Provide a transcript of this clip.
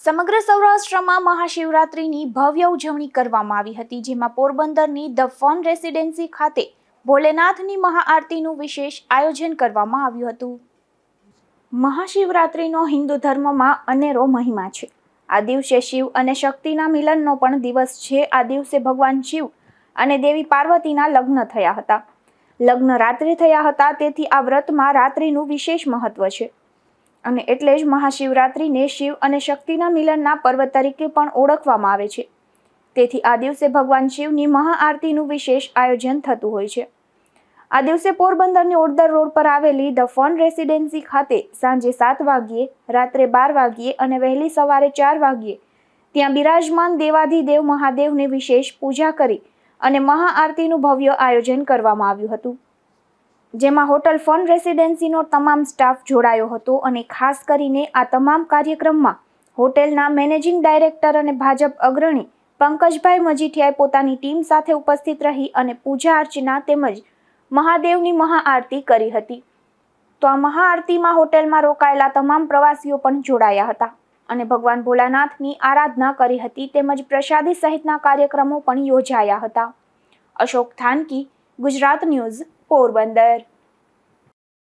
સમગ્ર સૌરાષ્ટ્રમાં મહાશિવરાત્રિની ભવ્ય ઉજવણી કરવામાં આવી હતી, જેમાં પોરબંદરની ધ ફોન રેસિડેન્સી ખાતે ભોલેનાથની મહાઆરતીનું વિશેષ આયોજન કરવામાં આવ્યું હતું. મહાશિવરાત્રિનો હિન્દુ ધર્મમાં અનેરો મહિમા છે. આ દિવસે શિવ અને શક્તિના મિલનનો પણ દિવસ છે. આ દિવસે ભગવાન શિવ અને દેવી પાર્વતીના લગ્ન થયા હતા. લગ્ન રાત્રે થયા હતા, તેથી આ વ્રતમાં રાત્રિનું વિશેષ મહત્વ છે. અને એટલે જ મહાશિવરાત્રિને શિવ અને શક્તિના મિલનના પર્વ તરીકે પણ ઓળખવામાં આવે છે. તેથી આ દિવસે ભગવાન શિવની મહાઆરતીનું વિશેષ આયોજન થતું હોય છે. આ દિવસે પોરબંદરની ઓડદર રોડ પર આવેલી ધ ફન રેસિડેન્સી ખાતે સાંજે સાત વાગ્યે, રાત્રે બાર વાગ્યે અને વહેલી સવારે ચાર વાગ્યે ત્યાં બિરાજમાન દેવાધિદેવ મહાદેવને વિશેષ પૂજા કરી અને મહાઆરતીનું ભવ્ય આયોજન કરવામાં આવ્યું હતું. જેમાં હોટલ ફન રેસિડેન્સીનો તમામ સ્ટાફ જોડાયો હતો અને ખાસ કરીને આ તમામ કાર્યક્રમમાં હોટેલના મેનેજિંગ ડાયરેક્ટર અને ભાજપ અગ્રણી પંકજભાઈ મજીઠિયાએ પોતાની ટીમ સાથે ઉપસ્થિત રહી અને પૂજા અર્ચના તેમજ મહાદેવની મહાઆરતી કરી હતી. તો આ મહાઆરતીમાં હોટેલમાં રોકાયેલા તમામ પ્રવાસીઓ પણ જોડાયા હતા અને ભગવાન ભોલાનાથની આરાધના કરી હતી તેમજ પ્રસાદી સહિતના કાર્યક્રમો પણ યોજાયા હતા. અશોક થાનકી, ગુજરાત ન્યૂઝ. પોરબંદર.